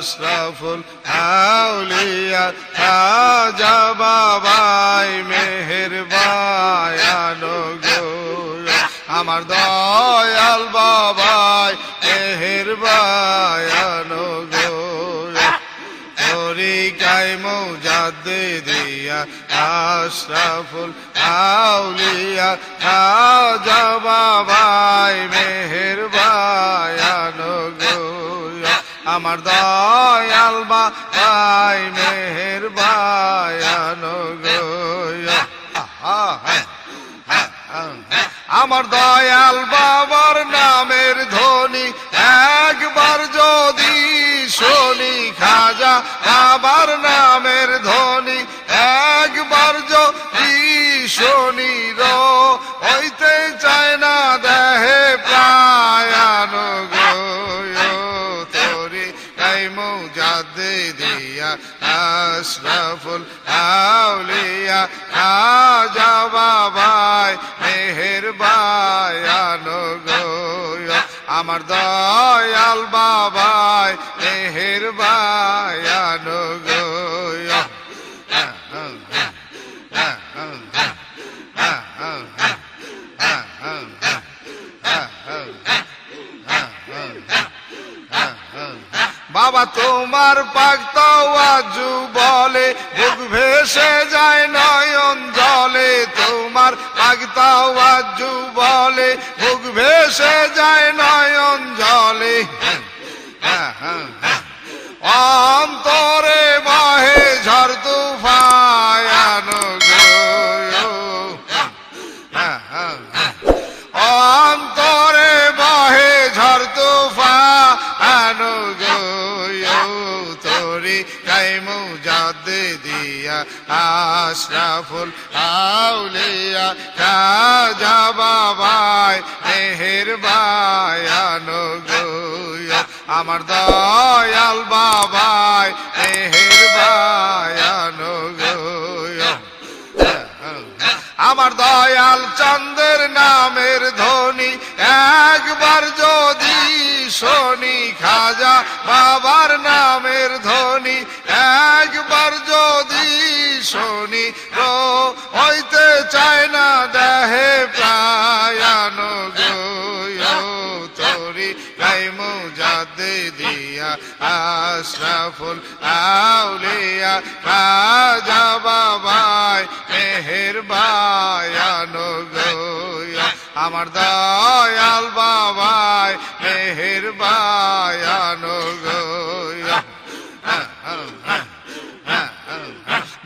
আশরাফুল আউলিয়া খাজা বাবাই মেহের বায়ানো গো আমার দয়াল বাবাই মেহের বায়ানো গো তরিকায় মৌজাদে দিয়া আশরাফুল আউলিয়া খাজা বাবাই মেহের আমার দয়াল বাবাই মেহের। আমার দয়াল বাবার নামের ধ্বনি তোরে কাই মৌজাদে দিয়া আশরাফুল আউলিয়া খাজা বাবাই মেহের বায়ানো আমার দয়াল বাবাই মেহের বায়ানো বাবা তোমার পাকতাওয়াজু বলে বুক ভেসে যায় নয়ন জলে। তোমার পাকতাওয়াজু বলে বুক ভেসে যায় নয়ন জলে। অন্তরে কাইমু জাদে দিয়া আশরাফুল আউলিয়া কাজা বাবাই মেহের বায়ানো গো আমার দয়াল বাবাই মেহের বায়ানো গো আমার দয়াল চন্দ্রের নামের ধ্বনি, একবার যদি শনি খাজা বাবার নামের ধ্বনি একবার যদি শনি হইতে চায় না দেহে প্রায়ান তোরি গাইমু জাদে দিয়া আশরাফুল আউলিয়া, রাজা বাবাই মেহের বায়ানো আমার দয়াল বাবাই মেহের বায়ানো গো।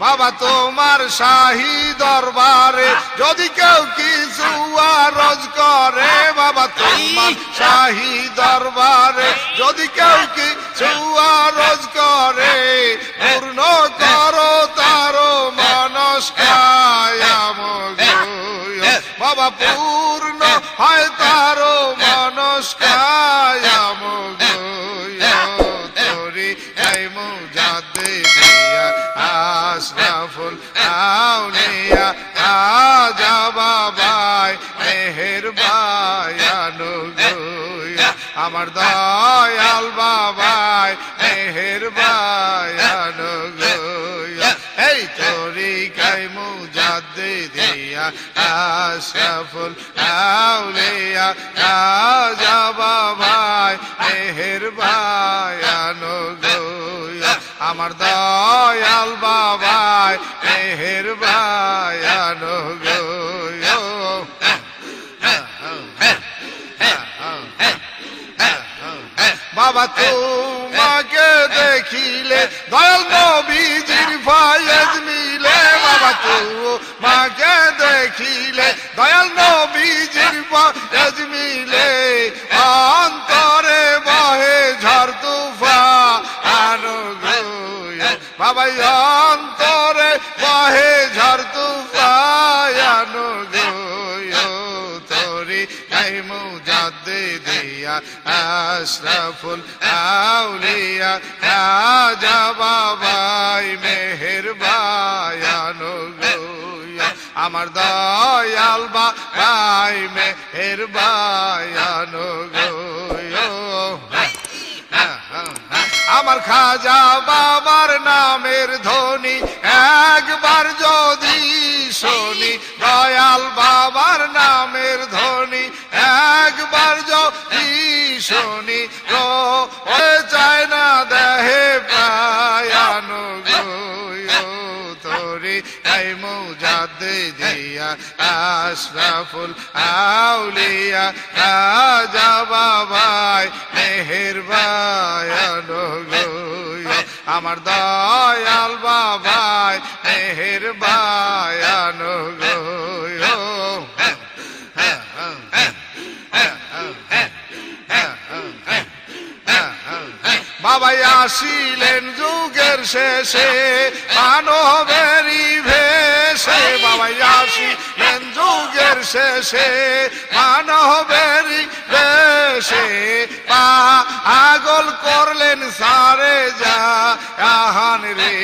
বাবা তোমার শাহী দরবারে যদি কেউ কিছু আরজ করে বাবা তোমার শাহী দরবারে যদি কেউ কিছু আরজ করে পূর্ণ করো তারো মানস। বাবা পূর্ণ মেহের বায়ানো আমার দয়াল বাবাই, মেহের বায়ানো গো। এই তোরি কাইমু জাদে দিয়া আশরাফুল আউলিয়া আজা বাবাই, মেহের বায়ানো গো। আমার দয়াল বাবাই, মেহের বায়ানো তোমাকে দেখিলে দয়াল নবীজির ফায়েজ মিলে বাবা তোমাকে দেখিলে দয়াল নবীজির ফায়েজ মিলে আশরাফুল আউলিয়া, রাজা বাবাই মেহের বায়ানো আমার দয়াল বাবাই মেহের বায়ানো আমার খাজা বাবার নামের ধ্বনি একবার যদি শুনি, দয়াল বাবার নামের ধ্বনি একবার যদি শুনি রো চায় না দেহে প্রায়ানো তোরে। গাই মৌজাদে দিয়া আশরাফুল আউলিয়া রাজা বাবাই মেহের বায়ানো আমার দয়াল বাবাই মেহের বায়ানো বাবাই আসিলেন যুগের শেষে মানবেরই ভেসে বাবাই আসিলেন যুগের শেষে মানবেরই ভেসে পা আগল করলেন সারে যা আহান রে।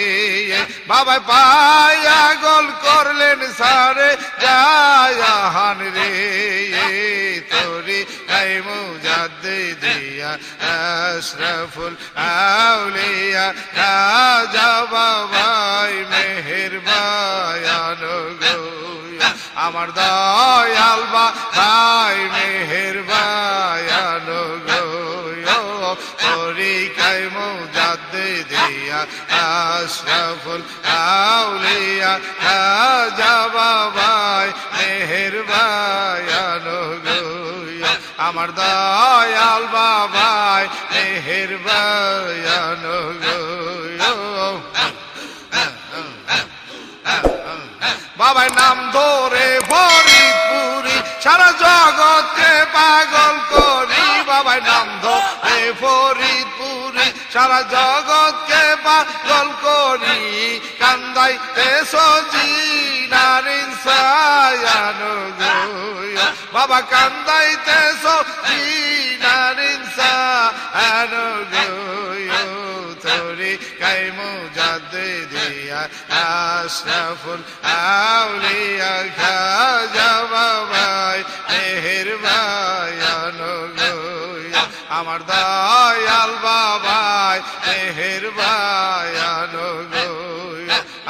বাবাই পাই আগল করলেন সারে যাহান রে। তোরি গাই আশরাফুল আউলিয়া রাজা বাবাই মেহের গো আমার দয়াল ভাই মেহের দিয়া আশরাফুল আউলিয়া রাজা বাবাই মেহের গো আমার দয়াল বাবাই মেহের বায়ানো বাবাই নাম ধরে ফরিদপুরি, সারা জগৎকে পাগল করি। বাবাই নাম ধরে ফরিদপুরি, সারা জগৎকে পাগল করি। কান্দাই সজি নারিন সায়ানো গো বাবা কান্দাইতে সজি নারিন সায়ানো গো তোরে কাই মুজাদ্দে দিয়া, আশরাফুল আউলিয়া খাজা বাবাই মেহের গো আমার দয়াল বাবাই মেহের গো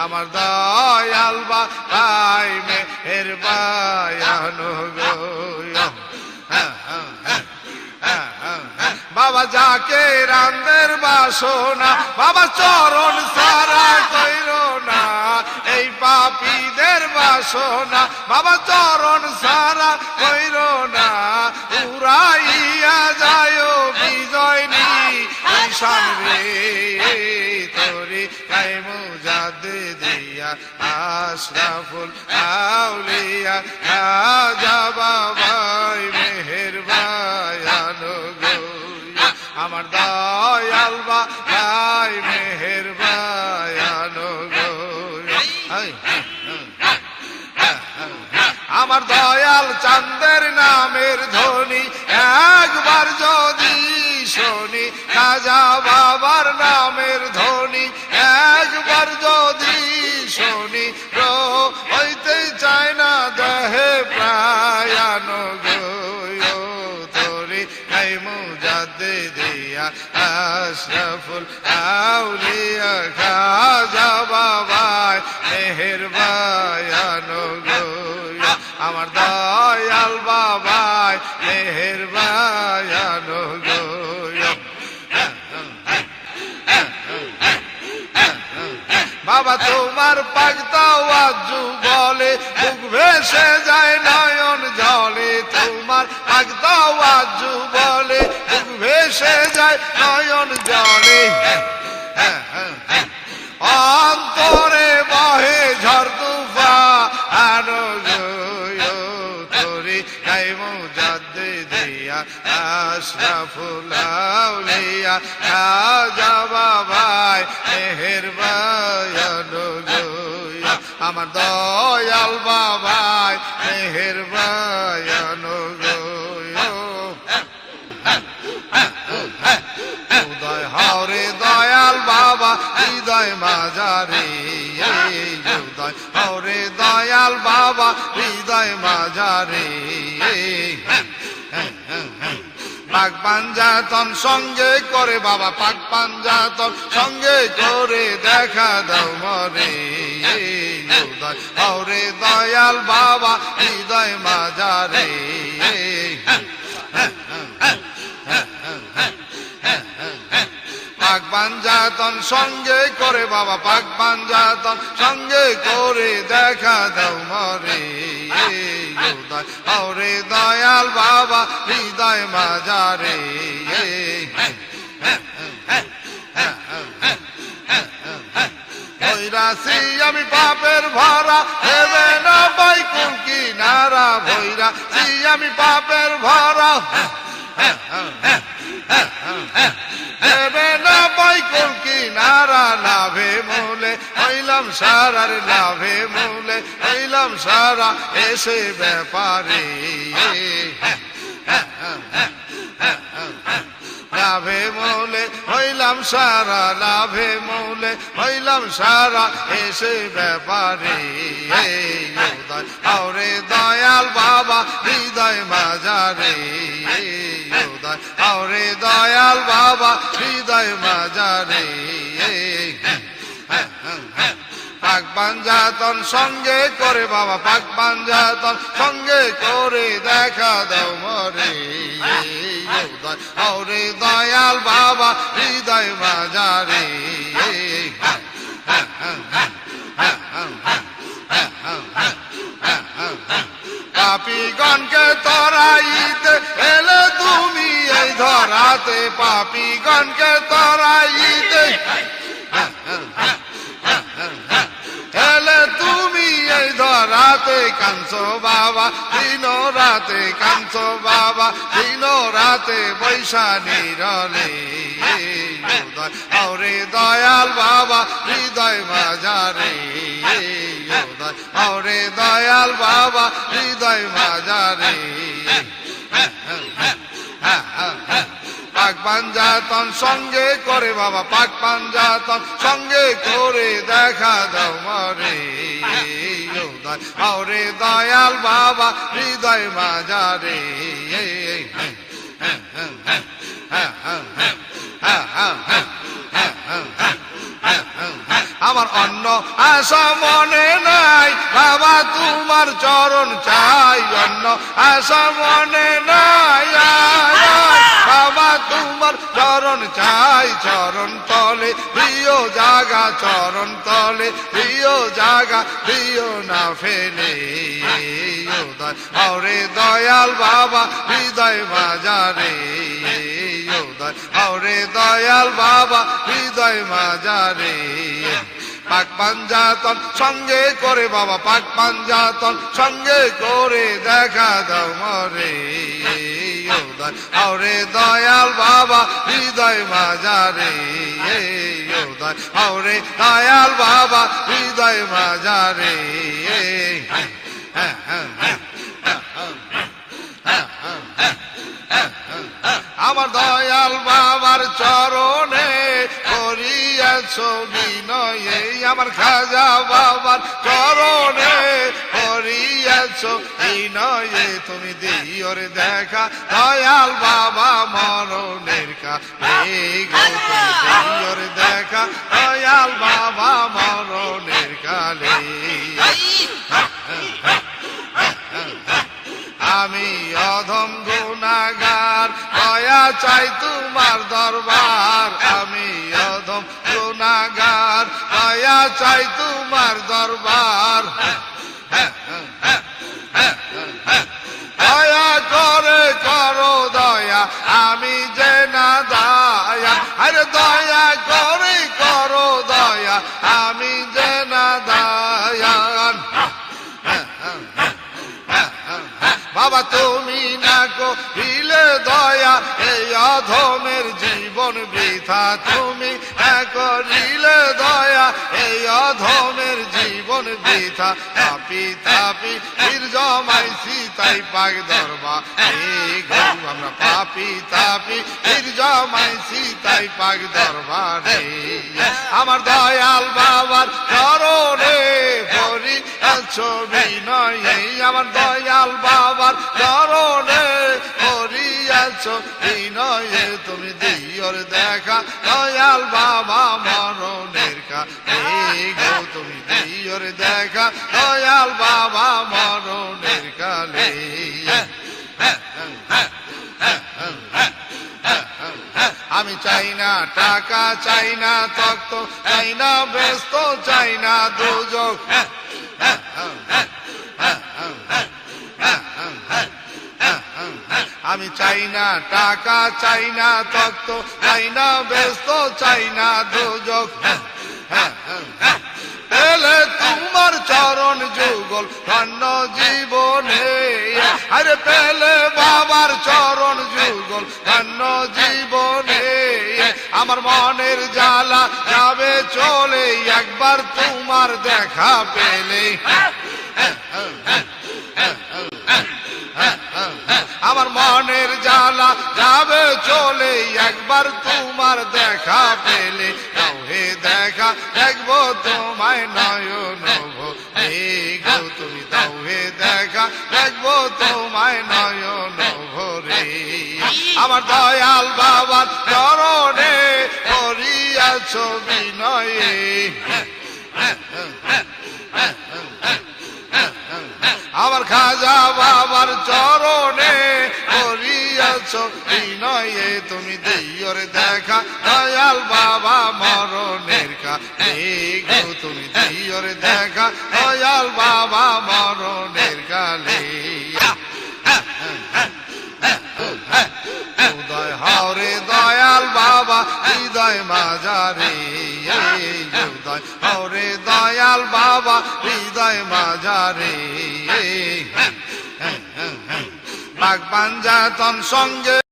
আমার দয়াল বাবাই মেহের বায়ানো বাবা যাকে রান্দের বাসনা, বাবা চরণ সারা কইর না, এই পাপীদের বাসনা, বাবা চরণ সারা কইর না, উড়াইয়া যায় বিজয় নি রে। আশরাফুল আউলিয়া, রাজা বাবাই মেহের বায়ানো গো আমার দয়াল বাই মেহের গো আমার দয়াল চান্দের নামের ধ্বনি একবার যদি শোনি, রাজা বাবার নামের ধ্বনি একবার যদি শোনি হইতে চায় না, দেহে প্রায়ানো তোরে কাই মুজাদ্দে দিয়া আশরাফুল আউলিয়া খাজা বাবাই মেহের বায়ানো আমার দয়াল বাবাই মেহের বায়ানো গো বাবা, তোমার পাগতাওয়াজু বলে মুখ ভেসে যায় নয়ন জলে। তোমার পাগতাওয়াজু বলে মুখ ভেসে যায় নয়ন জলে। অন্তরে আশরাফুল আউলিয়া খাজা বাবাই মেহের বায়ানো গো আমার দয়াল বাবাই মেহের বায়ানো গো উদয় হরে দয়াল বাবা, হৃদয় মাঝারে উদয় হরে দয়াল বাবা, হৃদয় মাঝারে। পাক পাঞ্জাতন সঙ্গে করে বাবা পাক পাঞ্জাতন সঙ্গে করে দেখা দাও মরে হরে দয়াল বাবা হৃদয় মাজারে পাক পাঞ্জাতন সঙ্গে করে বাবা পাক পাঞ্জাতন সঙ্গে করে দেখা দাও মরে। হরে দয়াল বাবা, হৃদয় মাজারে। ভৈরাসি আমি পাপের ভরা হেবে না বাইকুল কিনারা ভৈরাসি আমি পাপের ভরা। দেবে না বাইকুল কিনারা লাভে মূলে। হইলাম সারার লাভে মূলে। হইলাম সারা এসে ব্যাপারে। লাভে মৌলে। হইলাম সারা লাভে মৌলে। হইলাম সারা এসে ব্যাপারে। আরে দয়াল বাবা, হৃদয় মাজারে আরে দয়াল বাবা, হৃদয় মাজারে পাক পাঞ্জাতন সঙ্গে করে বাবা, পাক পাঞ্জাতন সঙ্গে করে দেখা দাও মরে। আরে দয়াল বাবা, হৃদয় মাজারে পাপিগণকে তরাইতে এলে তুমি ধরাতে পাপিগণকে তরাইতে এলে তুমি এই ধরাতে কাঞ্চো বাবা, দিন রাতে কাঞ্চো বাবা, দিন রাতে বৈশানী রলে আরে দয়াল বাবা, হৃদয় মাজারে আরে দয়াল বাবা, হৃদয় মাজারে পাঞ্জাতন সঙ্গে করে বাবা, পাক পাঞ্জাতন সঙ্গে করে দেখা দাও মরে। আরে দয়াল বাবা, হৃদয় মাজারে আমার অন্য আশা মনে নাই, বাবা তোমার চরণ চাই। অন্য আশা মনে নাই চরণ চাই, চরণ তলে, প্রিয় জাগা, চরণ তলে, প্রিয় জাগা, প্রিয় না ফেলে। আরে দয়াল বাবা, হৃদয় উদয় আরে দয়াল বাবা, হৃদয় মাজারে পাক পাঞ্জাতন সঙ্গে করে বাবা, পাক পাঞ্জাতন সঙ্গে করে দেখা দাও মরে। আরে দয়াল বাবা হৃদয় মাজারে উদয়। আরে দয়াল বাবা, হৃদয় মাজারে আমার দয়াল বাবার চরণে করিয়াছ বিনয়ে, আমার খাজা বাবার চরণে করিয়াছ বিনয়ে তুমি দিওর দেখা, দয়াল বাবা মরণের কা দিওর দেখা, দয়াল বাবা মরণের কালে। আমি অধম গুণাগার, দয়া চাই তোমার দরবার। আমি অধম গুণাগার, দয়া চাই তোমার দরবার। আমি যে না তুমি না করিলে দয়া, এই অধমের জীবন বৃথা। তুমি না করিলে দয়া, এই অধমের জীবন বৃথা। তাপি তাপি বীর জমাইছি তাই পাক দরবা। এই গরু আমরা পাপি, তাপি বীর জমাইছি তাই পাক দরবারে আমার দয়াল বাবার চরণে ছবি নয় আমার দয়াল বাবার চরণে ভরি আছো বিনয়ে তুমি দিয়র দেখা, দয়াল বাবা মরণের কা এই গো। তুমি দিয়র দেখা, দয়াল বাবা মরণের কালে আমি চাই না টাকা, চাই না তক্ত চাই না ব্যস্ত, চাই না দুযোগ আমি চাই না, টাকা চাই না তক্ত চাই না, ব্যস্ত চাই না পেলে তোমার চরণ যুগল ধন্য জীবনে। আরে পেলে বাবার চরণ যুগল ধন্য জীবনে। আমার মনের জ্বালা যাবে চলে, একবার তোমার দেখা পেলে। আমার চলে একবার তোমার দেখা পেলে। তাও দেখা, দেখব তোমায় নয়ন তুমি তাও দেখা, দেখব তোমায় নয়ন ভরে আমার দয়াল বাবার চরণে করিয়াছ বিনয়ে আমার খাজা বাবার চরণে করিয়াছ বিনয়ে তুমি দিয়র দেখা, দয়াল বাবা মরণের কা গো তুমি দিয়র দেখা, দয়াল বাবা মরণের কালে উদয় হরে দয়াল বাবা, হৃদয় মাজারে উদয় হরে দয়াল বাবা, হৃদয় মাজারে বাগ পাঞ্জাতন সঙ্গে